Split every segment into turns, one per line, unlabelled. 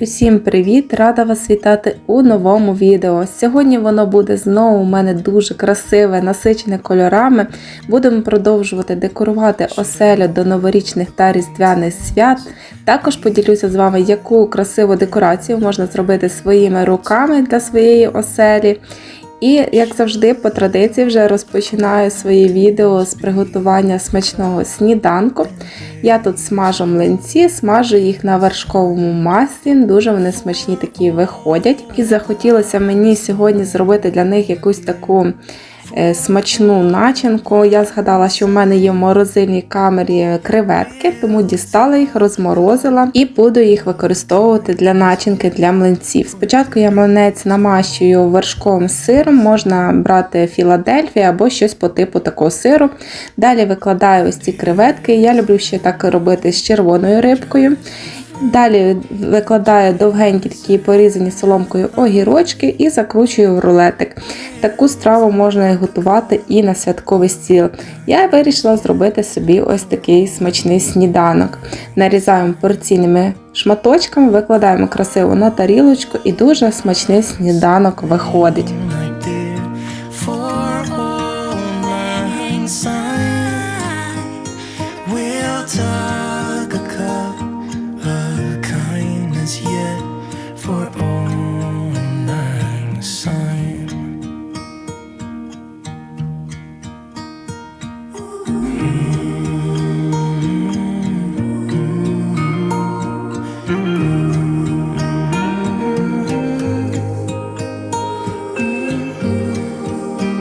Усім привіт! Рада вас вітати у новому відео. Сьогодні воно буде знову у мене дуже красиве, насичене кольорами. Будемо продовжувати декорувати оселю до новорічних та різдвяних свят. Також поділюся з вами, яку красиву декорацію можна зробити своїми руками для своєї оселі. І, як завжди, по традиції вже розпочинаю своє відео з приготування смачного сніданку. Я тут смажу млинці, смажу їх на вершковому маслі. Дуже вони смачні такі виходять. І захотілося мені сьогодні зробити для них якусь таку смачну начинку. Я згадала, що в мене є в морозильній камері креветки, тому дістала їх, розморозила і буду їх використовувати для начинки для млинців. Спочатку я млинець намащую вершковим сиром, можна брати Філадельфія або щось по типу такого сиру. Далі викладаю ось ці креветки. Я люблю ще так робити з червоною рибкою. Далі викладаю довгенькі такі порізані соломкою огірочки і закручую в рулетик. Таку страву можна готувати і на святковий стіл. Я вирішила зробити собі ось такий смачний сніданок. Нарізаємо порційними шматочками, викладаємо красиво на тарілочку і дуже смачний сніданок виходить.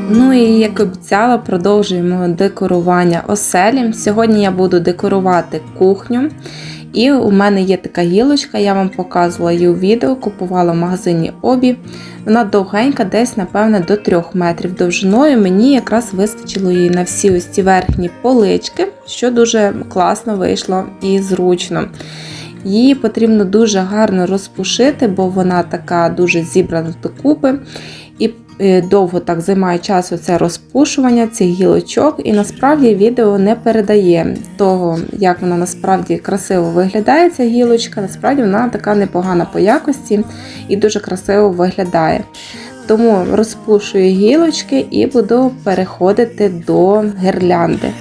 Ну і як обіцяла, продовжуємо декорування оселі. Сьогодні я буду декорувати кухню. І у мене є така гілочка, я вам показувала її у відео, купувала в магазині Обі. Вона довгенька, десь, напевне, до 3 метрів довжиною. Мені якраз вистачило її на всі ось ці верхні полички, що дуже класно вийшло і зручно. Її потрібно дуже гарно розпушити, бо вона така дуже зібрана докупи. Е, довго так займає часу це розпушування цих гілочок, і насправді відео не передає того, як вона насправді красиво виглядає, ця гілочка. Насправді вона така непогана по якості і дуже красиво виглядає. Тому розпушую гілочки і буду переходити до гірлянди.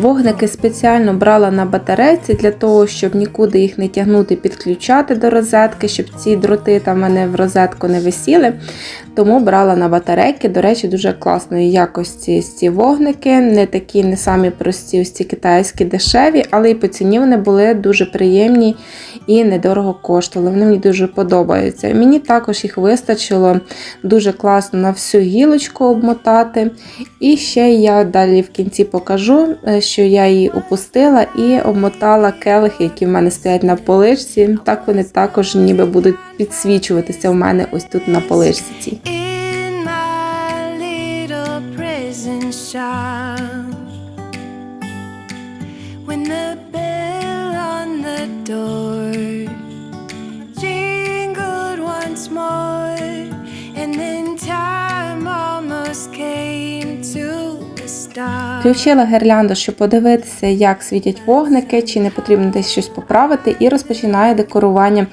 Вогники спеціально брала на батарейці для того, щоб нікуди їх не тягнути, підключати до розетки, щоб ці дроти там мене в розетку не висіли. Тому брала на батарейки. До речі, дуже класної якості ці вогники. Не такі, не самі прості, ось ці китайські дешеві, але і по ціні вони були дуже приємні і недорого коштували. Вони мені дуже подобаються. Мені також їх вистачило дуже класно на всю гілочку обмотати. І ще я далі в кінці покажу, е, що я її опустила і обмотала келихи, які в мене стоять на поличці. Так вони також ніби будуть підсвічуватися в мене ось тут на поличці. цій. Включила гірлянду, щоб подивитися, як світять вогники, чи не потрібно десь щось поправити, і розпочинаю декорування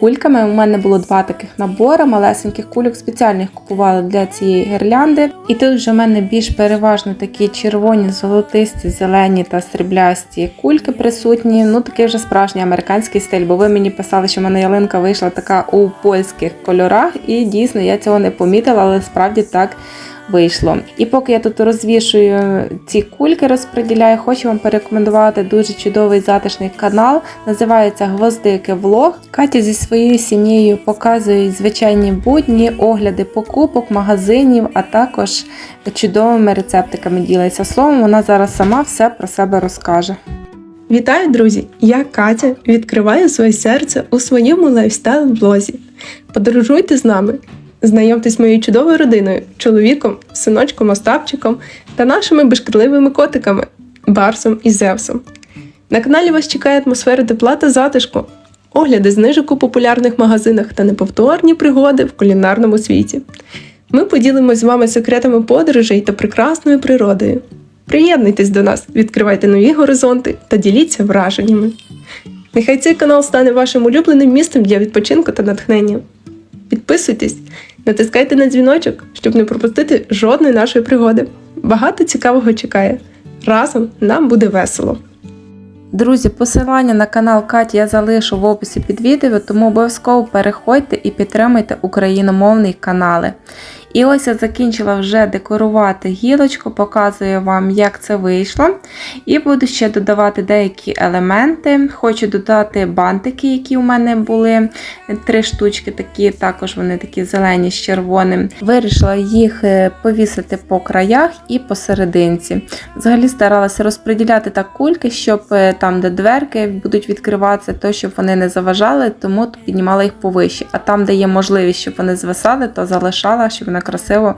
кульками. У мене було два таких набори, малесеньких кульок, спеціально їх купувала для цієї гірлянди. І тут вже в мене більш переважно такі червоні, золотисті, зелені та сріблясті кульки присутні. Ну такий вже справжній американський стиль, бо ви мені писали, що в мене ялинка вийшла така у польських кольорах, і дійсно я цього не помітила, але справді так вийшло. І поки я тут розвішую ці кульки, розподіляю, хочу вам порекомендувати дуже чудовий затишний канал. Називається Гвоздики Влог. Катя зі своєю сім'єю показує звичайні будні, огляди покупок, магазинів, а також чудовими рецептиками ділиться. Словом, вона зараз сама все про себе розкаже.
Вітаю, друзі! Я Катя відкриваю своє серце у своєму лайфстайл-блозі. Подорожуйте з нами, знайомтесь з моєю чудовою родиною, чоловіком, синочком Остапчиком та нашими безкриливими котиками. Барсом і Зевсом. На каналі вас чекає атмосфера тепла та затишку, огляди знижок у популярних магазинах та неповторні пригоди в кулінарному світі. Ми поділимось з вами секретами подорожей та прекрасною природою. Приєднуйтесь до нас, відкривайте нові горизонти та діліться враженнями. Нехай цей канал стане вашим улюбленим місцем для відпочинку та натхнення. Підписуйтесь, натискайте на дзвіночок, щоб не пропустити жодної нашої пригоди. Багато цікавого чекає. Разом нам буде весело.
Друзі, посилання на канал Каті я залишу в описі під відео, тому обов'язково переходьте і підтримуйте україномовні канали. І ось я закінчила вже декорувати гілочку, показую вам, як це вийшло. І буду ще додавати деякі елементи. Хочу додати бантики, які у мене були. Три штучки, такі, також вони такі зелені з червоним. Вирішила їх е, повісити по краях і посерединці. Взагалі старалася розподіляти так кульки, щоб е, там, де дверки будуть відкриватися, то щоб вони не заважали, тому піднімала їх повище. А там, де є можливість, щоб вони звисали, то залишала, щоб вони красиво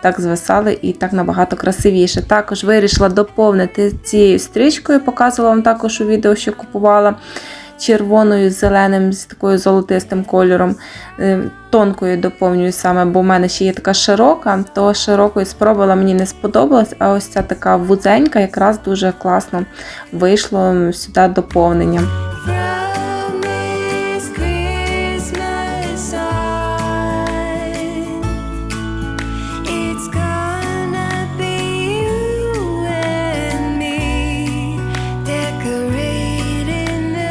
так звисали і так набагато красивіше. Також вирішила доповнити цією стрічкою, показувала вам також у відео, що купувала. Червоною, з зеленим, з такою золотистим кольором. Е, Тонкою доповнюю саме, бо в мене ще є така широка, то широкою спробувала, мені не сподобалась, а ось ця така вузенька якраз дуже класно вийшло сюди доповнення.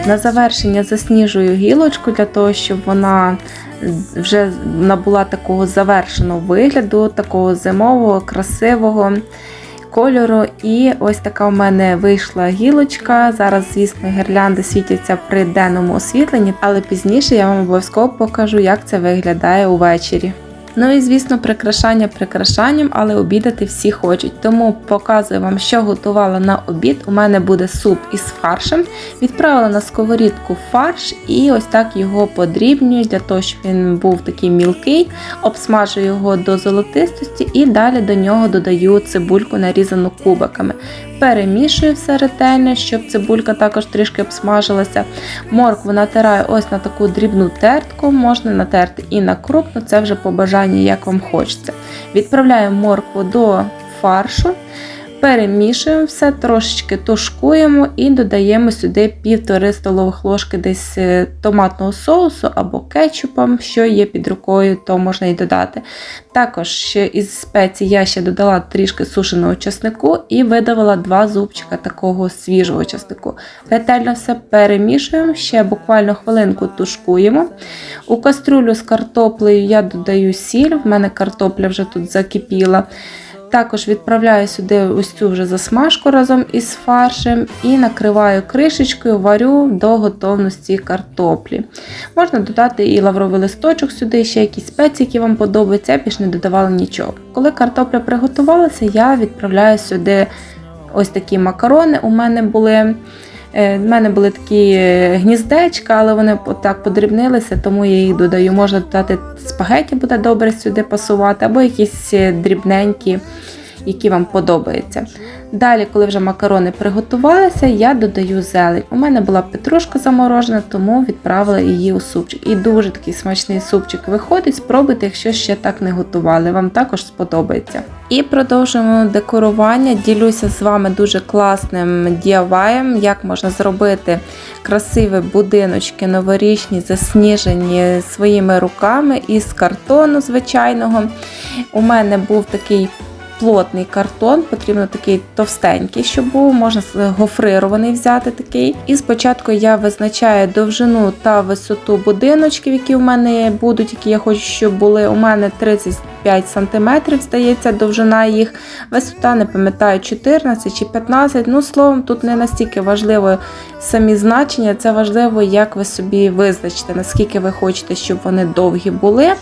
На завершення засніжую гілочку для того, щоб вона вже набула такого завершеного вигляду, такого зимового, красивого кольору. І ось така у мене вийшла гілочка. Зараз, звісно, гірлянди світяться при денному освітленні, але пізніше я вам обов'язково покажу, як це виглядає увечері. Ну і звісно, прикрашання прикрашанням, але обідати всі хочуть. Тому показую вам, що готувала на обід. У мене буде суп із фаршем. Відправила на сковорідку фарш і ось так його подрібнюю для того, щоб він був такий мілкий. Обсмажую його до золотистості і далі до нього додаю цибульку нарізану кубиками. Перемішую все ретельно, щоб цибулька також трішки обсмажилася. Моркву натираю ось на таку дрібну тертку, можна натерти і на крупну, це вже по бажанні, як вам хочеться. Відправляю моркву до фаршу, перемішуємо все, трошечки тушкуємо і додаємо сюди півтори столових ложки десь е, томатного соусу або кетчупом, що є під рукою, то можна і додати. Також із спецій я ще додала трішки сушеного часнику і видавила два зубчика такого свіжого часнику. Ретельно все перемішуємо, ще буквально хвилинку тушкуємо. У каструлю з картоплею я додаю сіль, в мене картопля вже тут закипіла. Також відправляю сюди ось цю вже засмажку разом із фаршем і накриваю кришечкою, варю до готовності картоплі. Можна додати і лавровий листочок сюди, ще якісь спеції, які вам подобаються, я більш не додавала нічого. Коли картопля приготувалася, я відправляю сюди ось такі макарони. У мене були. Е, В мене були такі е, гніздечка, але вони так подрібнилися, тому я їх додаю. Можна додати спагеті, буде добре сюди пасувати, або якісь е, дрібненькі, які вам подобаються. Далі, коли вже макарони приготувалися, я додаю зелень. У мене була петрушка заморожена, тому відправила її у супчик. І дуже такий смачний супчик виходить. Спробуйте, якщо ще так не готували, вам також сподобається. І продовжуємо декорування. Ділюся з вами дуже класним DIY, як можна зробити красиві будиночки новорічні, засніжені своїми руками із картону звичайного. У мене був такий плотний картон, потрібно такий товстенький, щоб був, можна гофрирований взяти такий. І спочатку я визначаю довжину та висоту будиночків, які у мене будуть, які я хочу, щоб були. У мене 35 см, здається, довжина їх. Висота, не пам'ятаю, 14 чи 15. Ну, словом, тут не настільки важливо самі значення, це важливо, як ви собі визначите, наскільки ви хочете, щоб вони довгі були.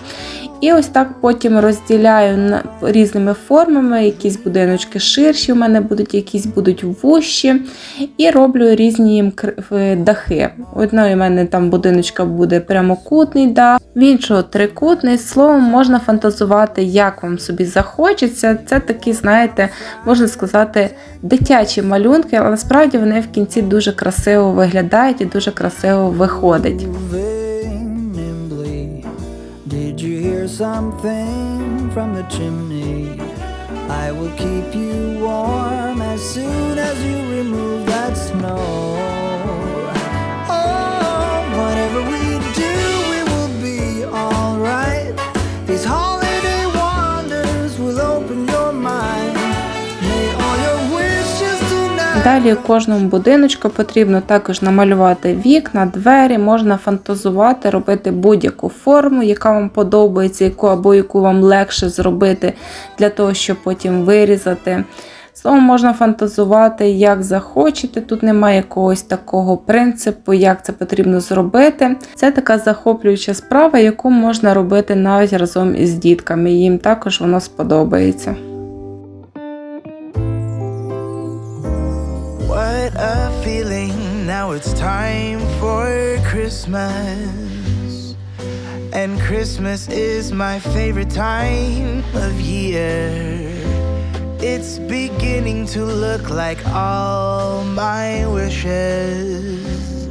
І ось так потім розділяю різними формами. Якісь будиночки ширші, у мене будуть, якісь будуть вущі. І роблю різні дахи. Одної у мене там будиночка буде прямокутний дах, в іншого трикутний. Словом, можна фантазувати, як вам собі захочеться. Це такі, знаєте, можна сказати, дитячі малюнки, але насправді вони в кінці дуже красиво виглядають і дуже красиво виходить.
Oh, do,
Далі кожному будиночку потрібно також намалювати вікна, двері, можна фантазувати, робити будь-яку форму, яка вам подобається, яку або яку вам легше зробити для того, щоб потім вирізати. Словом, можна фантазувати, як захочете. Тут немає якогось такого принципу, як це потрібно зробити. Це така захоплююча справа, яку можна робити навіть разом із дітками. Їм також воно сподобається.
Now it's time for Christmas. And Christmas is my favorite time of year. It's beginning to look like all my wishes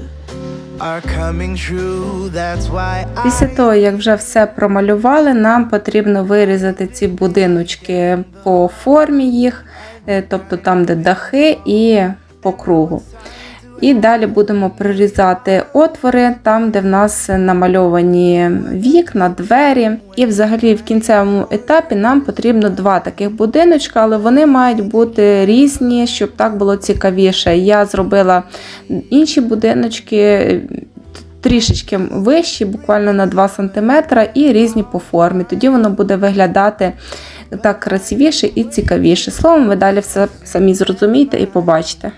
are coming true. That's why I...
Після того, як вже все промалювали, нам потрібно вирізати ці будиночки по формі їх, е, тобто там, де дахи, і по кругу. І далі будемо прирізати отвори, там, де в нас намальовані вікна, двері. І взагалі в кінцевому етапі нам потрібно два таких будиночка, але вони мають бути різні, щоб так було цікавіше. Я зробила інші будиночки трішечки вищі, буквально на 2 см, і різні по формі. Тоді воно буде виглядати так красивіше і цікавіше. Словом, ви далі все самі зрозумієте і побачите.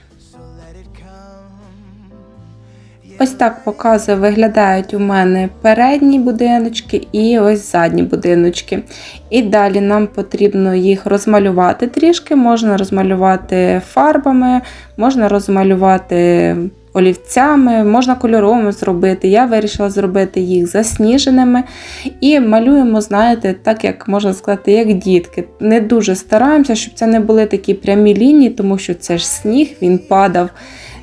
Ось так показує, виглядають у мене передні будиночки і ось задні будиночки. І далі нам потрібно їх розмалювати трішки. Можна розмалювати фарбами, можна розмалювати олівцями, можна кольоровими зробити. Я вирішила зробити їх засніженими. І малюємо, знаєте, так як можна сказати, як дітки. Не дуже стараємося, щоб це не були такі прямі лінії, тому що це ж сніг, він падав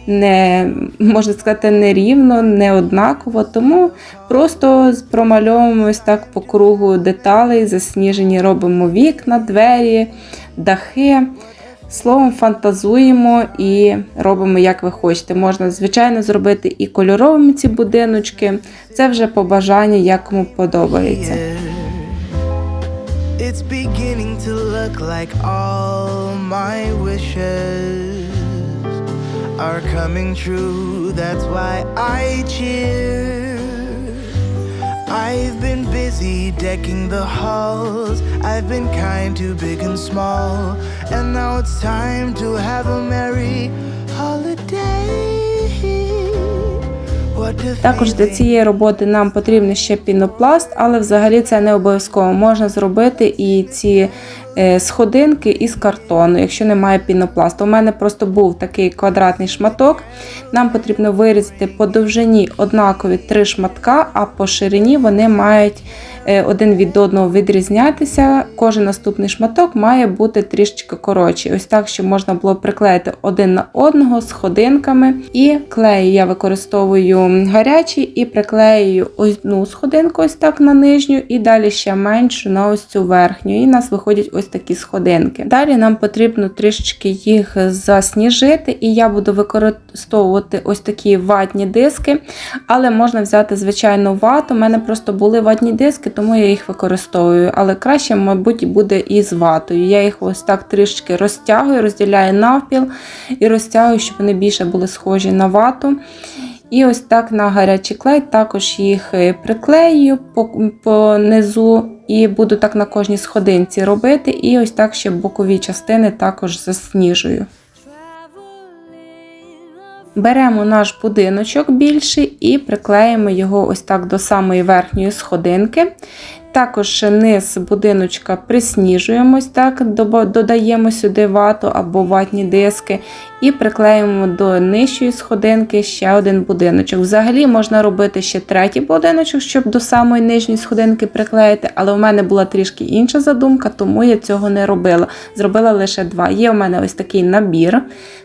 не можна сказати, нерівно, не однаково. Тому просто промальовуємо ось так по кругу деталей, засніжені, робимо вікна, двері, дахи. Словом, фантазуємо і робимо, як ви хочете. Можна, звичайно, зробити і кольоровими ці будиночки. Це вже по бажанню, як кому подобається.
It's beginning to look like all my wishes are coming true. That's why I cheer. I've been busy decking the halls. I've been kind to big and small. And now it's time to have a merry holiday.
Також для цієї роботи нам потрібен ще пінопласт, але взагалі це не обов'язково. Можна зробити і ці е, сходинки із картону, якщо немає пінопласту. У мене просто був такий квадратний шматок. Нам потрібно вирізати по довжині однакові три шматка, а по ширині вони мають один від одного відрізнятися. Кожен наступний шматок має бути трішечки коротший. Ось так, щоб можна було приклеїти один на одного з ходинками. І клею я використовую гарячий і приклеюю одну сходинку ось так на нижню, і далі ще меншу на ось цю верхню. І в нас виходять ось такі сходинки. Далі нам потрібно трішечки їх засніжити, і я буду використовувати ось такі ватні диски, але можна взяти звичайну вату. У мене просто були ватні диски, тому я їх використовую. Але краще, мабуть, буде і з ватою. Я їх ось так трішки розтягую, розділяю навпіл і розтягую, щоб вони більше були схожі на вату. І ось так на гарячий клей також їх е, приклею по, по низу і буду так на кожній сходинці робити. І ось так ще бокові частини також засніжую. Беремо наш будиночок більший і приклеїмо його ось так до самої верхньої сходинки. Також низ будиночка присніжуємось, так, додаємо сюди вату або ватні диски і приклеїмо до нижчої сходинки ще один будиночок. Взагалі можна робити ще третій будиночок, щоб до самої нижньої сходинки приклеїти, але у мене була трішки інша задумка, тому я цього не робила. Зробила лише два. Є у мене ось такий набір.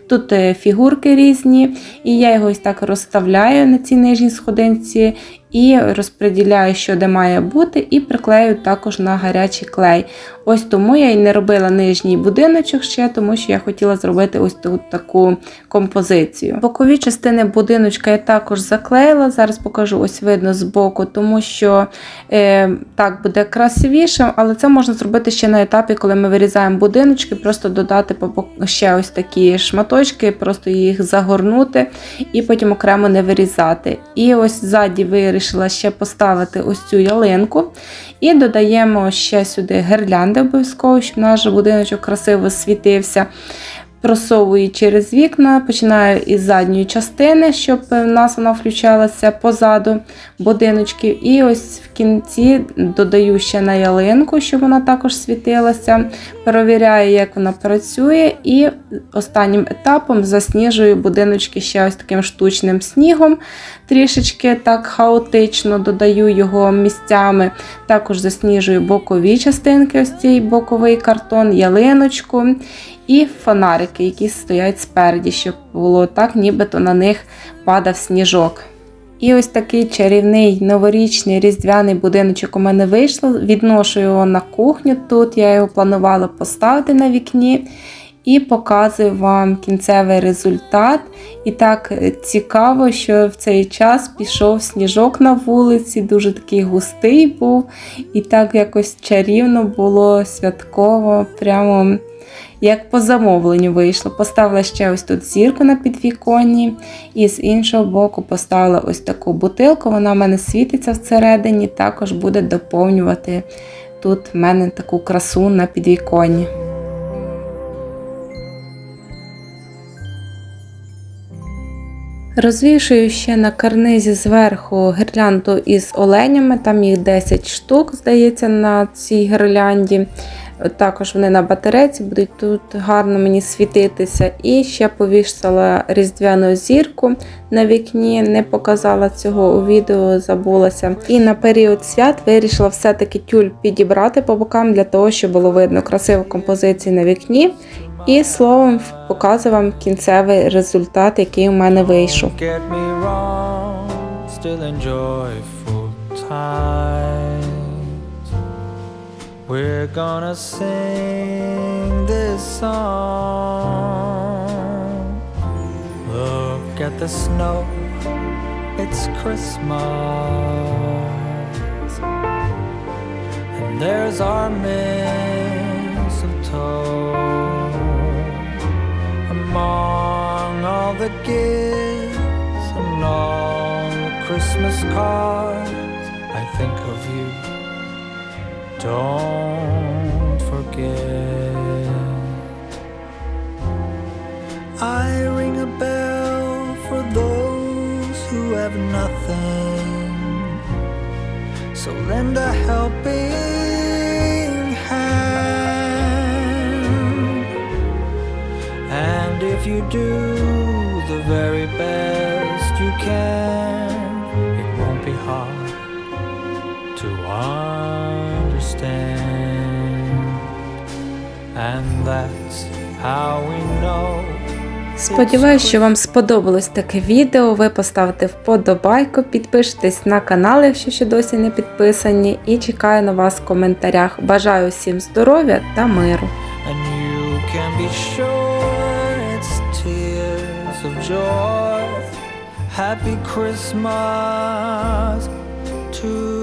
Тут е, фігурки різні, і я його ось так розставляю на цій нижній сходинці і розподіляю, що де має бути, і приклею також на гарячий клей. Ось тому я і не робила нижній будиночок ще, тому що я хотіла зробити ось тут таку композицію. Бокові частини будиночка я також заклеїла. Зараз покажу ось видно з боку, тому що е, так буде красивіше, але це можна зробити ще на етапі, коли ми вирізаємо будиночки, просто додати ще ось такі шматочки, просто їх загорнути і потім окремо не вирізати. І ось ззаді вирішила ще поставити ось цю ялинку. І додаємо ще сюди гирлянди обов'язково, щоб наш будиночок красиво світився. Просовую через вікна, починаю із задньої частини, щоб в нас вона включалася позаду будиночків. І ось в кінці додаю ще на ялинку, щоб вона також світилася. Перевіряю, як вона працює, і останнім етапом засніжую будиночки ще ось таким штучним снігом. Трішечки так хаотично додаю його місцями. Також засніжую бокові частинки, ось цей боковий картон, ялиночку і фонарики, які стоять спереді, щоб було так, нібито на них падав сніжок. І ось такий чарівний новорічний різдвяний будиночок у мене вийшло. Відношу його на кухню. Тут я його планувала поставити на вікні. І показую вам кінцевий результат. І так е, цікаво, що в цей час пішов сніжок на вулиці, дуже такий густий був. І так якось чарівно було святково, прямо як по замовленню вийшло. Поставила ще ось тут зірку на підвіконні, і з іншого боку поставила ось таку бутилку. Вона в мене світиться всередині, також буде доповнювати тут в мене таку красу на підвіконні. Розвішую ще на карнизі зверху гірлянду із оленями, там їх 10 штук, здається, на цій гірлянді. Також вони на батарейці будуть тут гарно мені світитися. І ще повісила різдвяну зірку на вікні, не показала цього у відео, забулася. І на період свят вирішила все-таки тюль підібрати по бокам для того, щоб було видно красиву композицію на вікні. І словом показую вам кінцевий результат, який у мене вийшов.
We're gonna sing this song. Look at the snow, it's Christmas. And there's our mistletoe among all the gifts and all the Christmas cards. I think of you. Don't forget. I ring a bell for those who have nothing. So lend a helping hand. And if you do the very best you can, it won't be hard to understand.
Сподіваюсь, що вам сподобалось таке відео. Ви поставите вподобайку, підпишитесь на канал, якщо ще досі не підписані, і чекаю на вас в коментарях. Бажаю всім здоров'я та миру!
Happy Christmas to